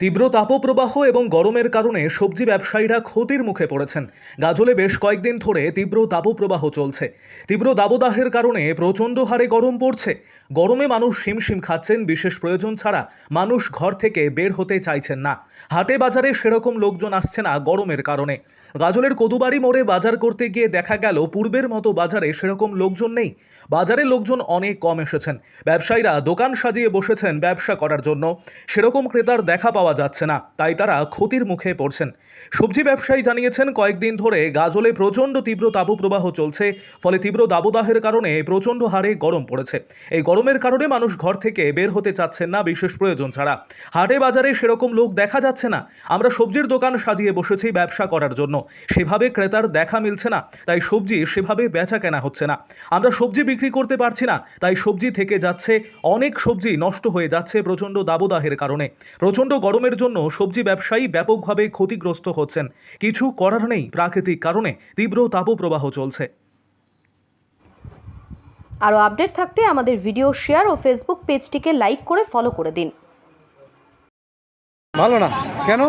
তীব্র তাপপ্রবাহ এবং গরমের কারণে সবজি ব্যবসায়ীরা ক্ষতির মুখে পড়েছেন। গাজলে বেশ কয়েকদিন ধরে তীব্র তাপপ্রবাহ চলছে। তীব্র দাবদাহের কারণে প্রচণ্ড হারে গরম পড়ছে। গরমে মানুষ হিমশিম খাচ্ছেন, বিশেষ প্রয়োজন ছাড়া মানুষ ঘর থেকে বের হতে চাইছেন না। হাটে বাজারে সেরকম লোকজন আসছে না গরমের কারণে। গাজলের কদুবাড়ি মোড়ে বাজার করতে গিয়ে দেখা গেল, পূর্বের মতো বাজারে সেরকম লোকজন নেই। বাজারে লোকজন অনেক কম এসেছেন। ব্যবসায়ীরা দোকান সাজিয়ে বসেছেন ব্যবসা করার জন্য। সেরকম ক্রেতার দেখা পাওয়া যাচ্ছে না, তাই তারা ক্ষতির মুখে পড়ছেন। সবজি ব্যবসায়ী জানিয়েছেন, কয়েকদিন ধরে গাজলে প্রচণ্ড তীব্র তাপপ্রবাহ চলছে, ফলে তীব্র দাবদাহের কারণে প্রচণ্ড হারে গরম পড়েছে। এই গরমের কারণে মানুষ ঘর থেকে বের হতে চাচ্ছেন না বিশেষ প্রয়োজন ছাড়া। হাটে বাজারে সেরকম লোক দেখা যাচ্ছে না। আমরা সবজির দোকান সাজিয়ে বসেছি ব্যবসা করার জন্য। সেভাবে ক্রেতার দেখা মিলছে না, তাই সবজি সেভাবে বেচা কেনা হচ্ছে না। আমরা সবজি বিক্রি করতে পারছি না, তাই সবজি থেকে যাচ্ছে, অনেক সবজি নষ্ট হয়ে যাচ্ছে প্রচণ্ড দাবদাহের কারণে। প্রচণ্ড গরমের জন্য সবজি ব্যবসায়ী ব্যাপকভাবে ক্ষতিগ্রস্ত হচ্ছেন। কিছু করার নেই প্রাকৃতিক কারণে তীব্র তাপপ্রবাহ চলছে। আরও আপডেট থাকতে আমাদের ভিডিও শেয়ার ও ফেসবুক পেজটিকে লাইক করে ফলো করে দিন। ভালো না। কেন?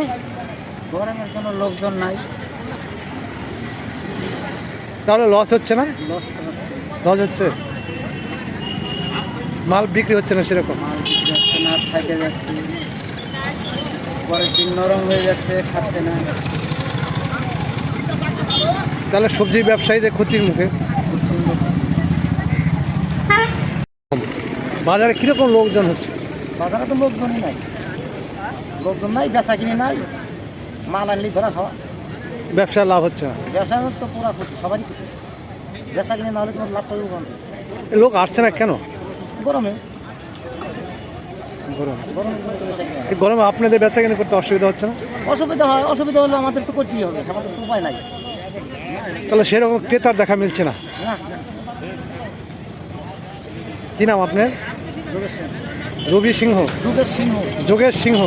গরমের জন্য লোকজন নাই। তাহলে লস হচ্ছে না? লস হচ্ছে। লস হচ্ছে? মাল বিক্রি হচ্ছে না সেরকম? মাল বিক্রি হচ্ছে না ফাইটে যাচ্ছে। পরের দিন নরম হয়ে যাচ্ছে খাচ্ছে না। তাহলে সবজি ব্যবসায়ীদের ক্ষতির মুখে? বাজারে কীরকম লোকজন হচ্ছে? বাজারে তো লোকজনই নাই। লোকজন নাই বেচা কিনে নাই মাল আনলি ধরা খাওয়া। ব্যবসায় লাভ হচ্ছে না? ব্যবসা তো পুরা ক্ষতি সবারই ক্ষতি। বেচা কিনে না হলে তোমার লাভটা লোক আসছে না কেন? গরমে। গরম। গরমে আপনাদের বেচা কেন করতে অসুবিধা হচ্ছে না? অসুবিধা হয় অসুবিধা হলে আমাদের তো করতেই হবে আমাদের তো উপায় নাই। তাহলে সেরকম ক্রেতার দেখা মিলছে না? কি নাম আপনার? রবি সিংহ। যোগেশ সিংহ। যোগেশ সিংহ।